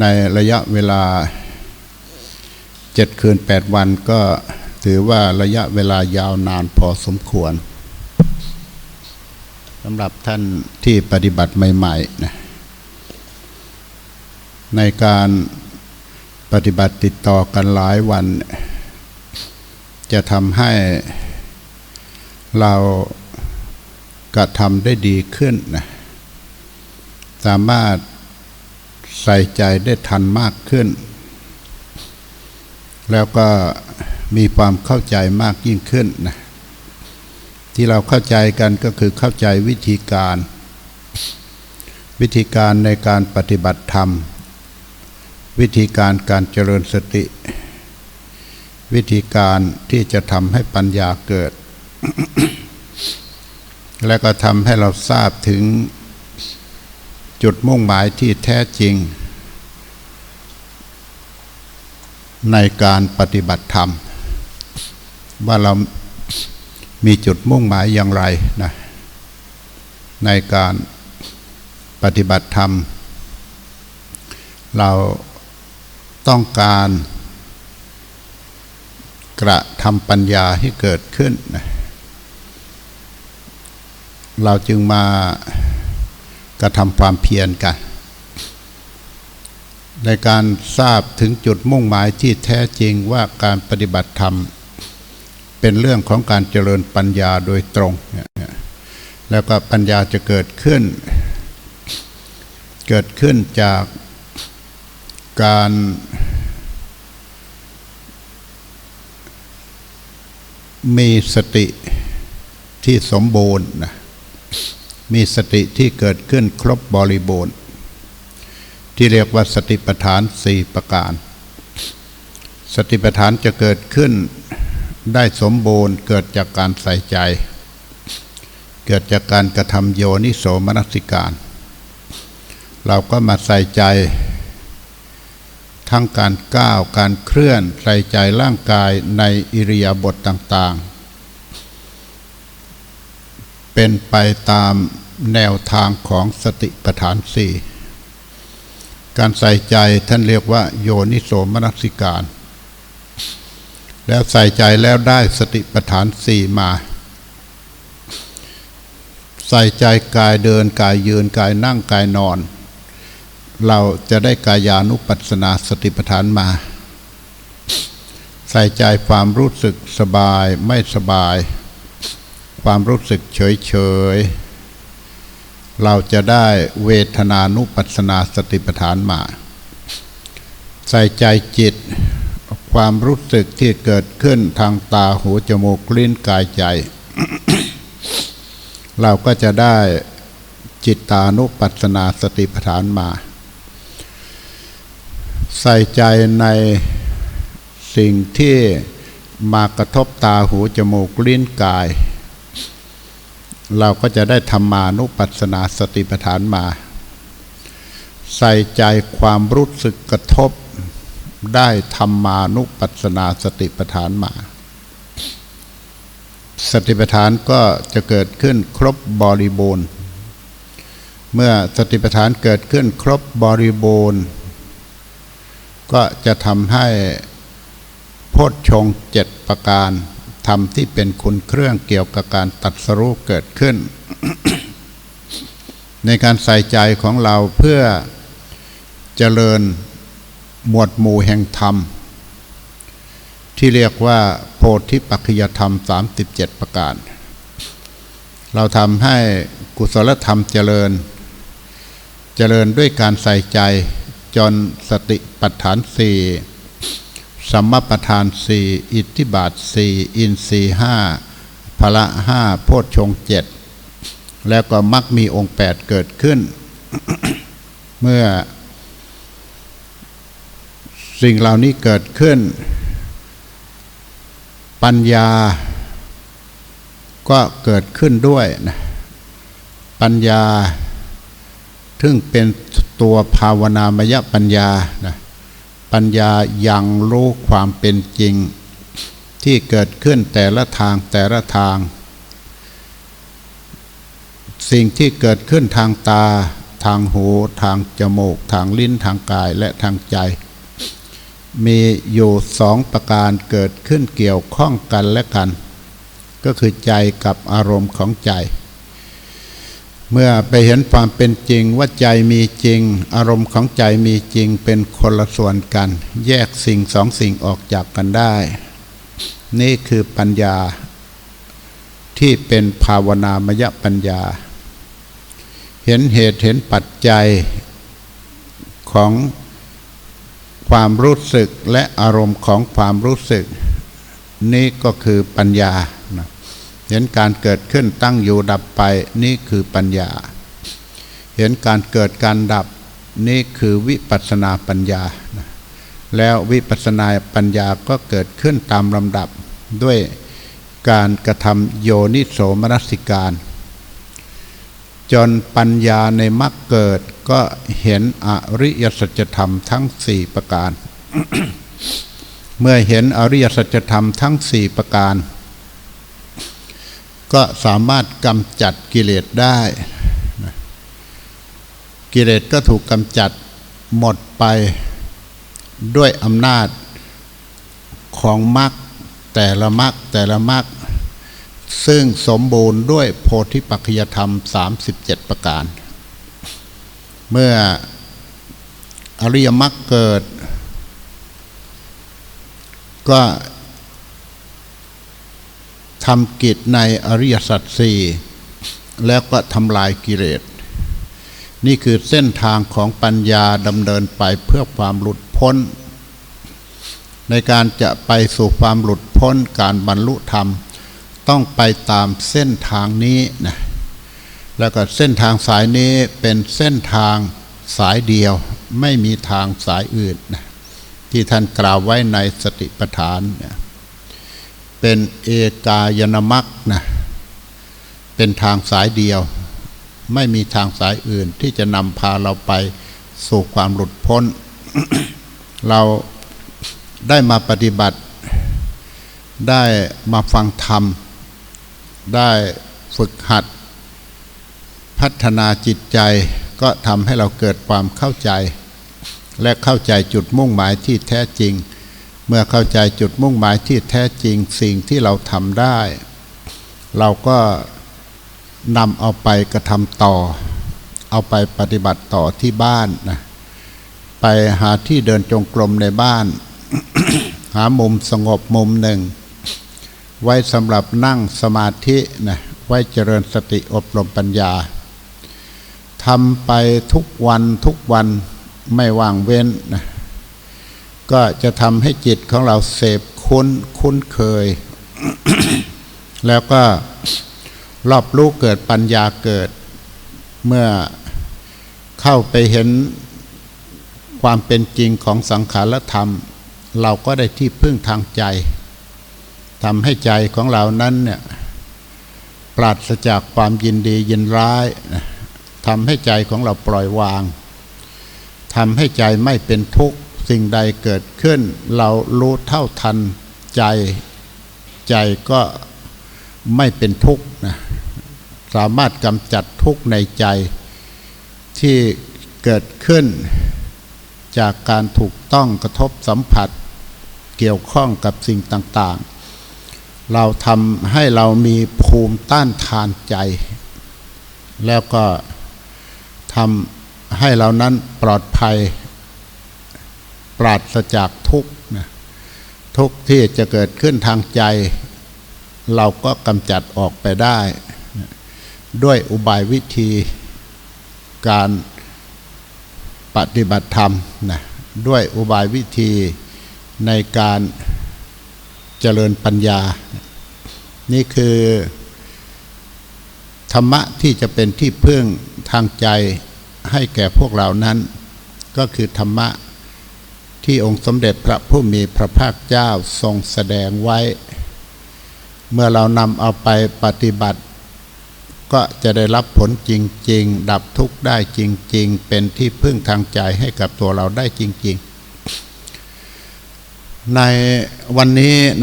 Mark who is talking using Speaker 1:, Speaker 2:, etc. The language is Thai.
Speaker 1: ในระยะเวลาเจ็ดคืนแปดวันก็ถือว่าระยะเวลายาวนานพอสมควรสำหรับท่านที่ปฏิบัติใหม่ๆนะในการปฏิบัติติดต่อกันหลายวัน จะทำให้เรากระทำได้ดีขึ้นนะสามารถ ใส่ใจได้ทันมากขึ้น แล้วก็มีความเข้าใจมากยิ่งขึ้นนะที่เราเข้าใจกันก็คือเข้าใจวิธีการ วิธีการในการปฏิบัติธรรม วิธีการการเจริญสติ วิธีการที่จะทำให้ปัญญาเกิด และก็ทำให้เราทราบถึง จุดมุ่งหมายที่แท้จริง ในการปฏิบัติธรรม ว่าเรามีจุดมุ่งหมายอย่างไรนะในการปฏิบัติธรรม เราต้องการกระทำปัญญาให้เกิดขึ้น เราจึงมา ระทำความเพียรกัน ในการทราบถึงจุดมุ่งหมายที่แท้จริงว่าการปฏิบัติธรรม เป็นเรื่องของการเจริญปัญญาโดยตรง แล้วก็ปัญญาจะเกิดขึ้น เกิดขึ้นจากการมีสติที่สมบูรณ์นะ มีสติที่เกิดขึ้นครบบริบูรณ์ ที่เรียกว่าสติปัฏฐานสี่ประการ สติปัฏฐานจะเกิดขึ้นได้สมบูรณ์เกิดจากการใส่ใจ เกิดจากการกระทำโยนิโสมนสิการ เราก็มาใส่ใจ ทั้งการก้าวการเคลื่อนใส่ใจร่างกายในอิริยาบถต่างๆ เป็นไปตามแนวทางของสติปัฏฐานสี่การใส่ใจท่านเรียกว่า โยนิโสมนสิการ แล้วใส่ใจแล้วได้สติปัฏฐานสี่มา ใส่ใจกายเดินกายยืนกายนั่งกายนอน เราจะได้กายานุปัสสนาสติปัฏฐานมา ใส่ใจความรู้สึกสบายไม่สบาย ความรู้สึกเฉยเฉยเราจะได้เวทนานุปัสสนาสติปัฏฐานมา ใส่ใจจิต ความรู้สึกที่เกิดขึ้นทางตาหูจมูกลิ้นกายใจ เราก็จะได้จิตตานุปัสสนาสติปัฏฐานมา ใส่ใจในสิ่งที่มากระทบตาหูจมูกลิ้นกาย เราก็จะได้ธรรมานุปัสสนาสติปัฏฐานมา ใส่ใจความรู้สึกกระทบ ได้ธรรมานุปัสสนาสติปัฏฐานมา สติปัฏฐานก็จะเกิดขึ้นครบบริบูรณ์ เมื่อสติปัฏฐานเกิดขึ้นครบบริบูรณ์ ก็จะทำให้โพชฌงเจ็ดประการ ธรรมที่เป็นคุณเครื่องเกี่ยวกับการตัดสรู้เกิดขึ้น ในการใส่ใจของเราเพื่อเจริญหมวดหมู่แห่งธรรม ที่เรียกว่า โพธิปัจจยธรรม 37 ประการ เราทำให้กุศลธรรมเจริญ เจริญด้วยการใส่ใจจนสติปัฏฐานสี่ สัมมประธานสี่อิทธิบาทสี่อินทรีห้าพละห้าโพชฌงเจ็ดแล้วก็มักมีองค์แปดเกิดขึ้น เมื่อ สิ่งเหล่านี้เกิดขึ้น ปัญญาก็เกิดขึ้นด้วยนะปัญญาซึ่งเป็นตัวภาวนามยปัญญานะ ปัญญายังรู้ความเป็นจริง ที่เกิดขึ้นแต่ละทางแต่ละทาง สิ่งที่เกิดขึ้นทางตา ทางหู ทางจมูก ทางลิ้นทางกายและทางใจ มีอยู่สองประการเกิดขึ้นเกี่ยวข้องกันและกัน ก็คือใจกับอารมณ์ของใจ เมื่อไปเห็นความเป็นจริงว่าใจมีจริง อารมณ์ของใจมีจริงเป็นคนละส่วนกัน แยกสิ่งสองสิ่งออกจากกันได้ นี่คือปัญญาที่เป็นภาวนามยปัญญา เห็นเหตุเห็นปัจจัยของความรู้สึกและอารมณ์ของความรู้สึก นี่ก็คือปัญญา เห็นการเกิดขึ้นตั้งอยู่ดับไปนี่คือปัญญา เห็นการเกิดการดับนี่คือวิปัสสนาปัญญา แล้ววิปัสสนาปัญญาก็เกิดขึ้นตามลำดับด้วยการกระทำโยนิโสมนสิการ จนปัญญาในมรรคเกิดก็เห็นอริยสัจธรรมทั้งสี่ประการ เมื่อเห็นอริยสัจธรรมทั้งสี่ประการ ก็สามารถกำจัดกิเลสได้ กิเลสก็ถูกกำจัดหมดไปด้วยอำนาจของมรรคแต่ละมรรคแต่ละมรรคซึ่งสมบูรณ์ด้วยโพธิปัจจยธรรม 37 ประการ เมื่ออริยมรรคเกิด ก็ ทำกิจในอริยสัจสี่แล้วก็ทำลายกิเลสนี่คือเส้นทางของปัญญาดำเนินไปเพื่อความหลุดพ้น ในการจะไปสู่ความหลุดพ้นการบรรลุธรรม ต้องไปตามเส้นทางนี้นะแล้วก็เส้นทางสายนี้เป็นเส้นทางสายเดียวไม่มีทางสายอื่นนะที่ท่านกล่าวไว้ในสติปัฏฐานเนี่ย เป็นเอกายนมัคนะเป็นทางสายเดียว ไม่มีทางสายอื่นที่จะนำพาเราไปสู่ความหลุดพ้น เราได้มาปฏิบัติ ได้มาฟังธรรม ได้ฝึกหัด พัฒนาจิตใจก็ทำให้เราเกิดความเข้าใจ และเข้าใจจุดมุ่งหมายที่แท้จริง เมื่อเข้าใจจุดมุ่งหมายที่แท้จริงสิ่งที่เราทำได้ เราก็นำเอาไปกระทำต่อ เอาไปปฏิบัติต่อที่บ้านนะไปหาที่เดินจงกรมในบ้าน หามุมสงบมุมหนึ่ง ไว้สำหรับนั่งสมาธินะไว้เจริญสติอบรมปัญญาทำไปทุกวันทุกวันไม่ว่างเว้นนะ ก็จะทำให้จิตของเราเสพคุ้นคุ้นเคย แล้วก็รอบรู้เกิดปัญญาเกิด เมื่อเข้าไปเห็นความเป็นจริงของสังขารธรรม เราก็ได้ที่พึ่งทางใจทำให้ใจของเรานั้นเนี่ยปราศจากความยินดียินร้ายทำให้ใจของเราปล่อยวางทำให้ใจไม่เป็นทุกข์ สิ่งใดเกิดขึ้น เรารู้เท่าทันใจ ใจก็ไม่เป็นทุกข์นะสามารถกำจัดทุกข์ในใจที่เกิดขึ้น จากการถูกต้องกระทบสัมผัส เกี่ยวข้องกับสิ่งต่างๆ เราทำให้เรามีภูมิต้านทานใจ แล้วก็ทำให้เรานั้นปลอดภัย ปราศจากทุกข์นะทุกข์ที่จะเกิดขึ้นทางใจ เราก็กำจัดออกไปได้ ด้วยอุบายวิธีการปฏิบัติธรรมนะด้วยอุบายวิธีในการเจริญปัญญา นี่คือธรรมะที่จะเป็นที่พึ่งทางใจให้แก่พวกเรานั้น ก็คือธรรมะ ที่องค์สมเด็จพระผู้มีพระภาคเจ้าทรงแสดงไว้ เมื่อเรานำเอาไปปฏิบัติ ก็จะได้รับผลจริง ๆ ดับทุกข์ได้จริง ๆ เป็นที่พึ่งทางใจให้กับตัวเราได้จริง ๆ ในวันนี้นะ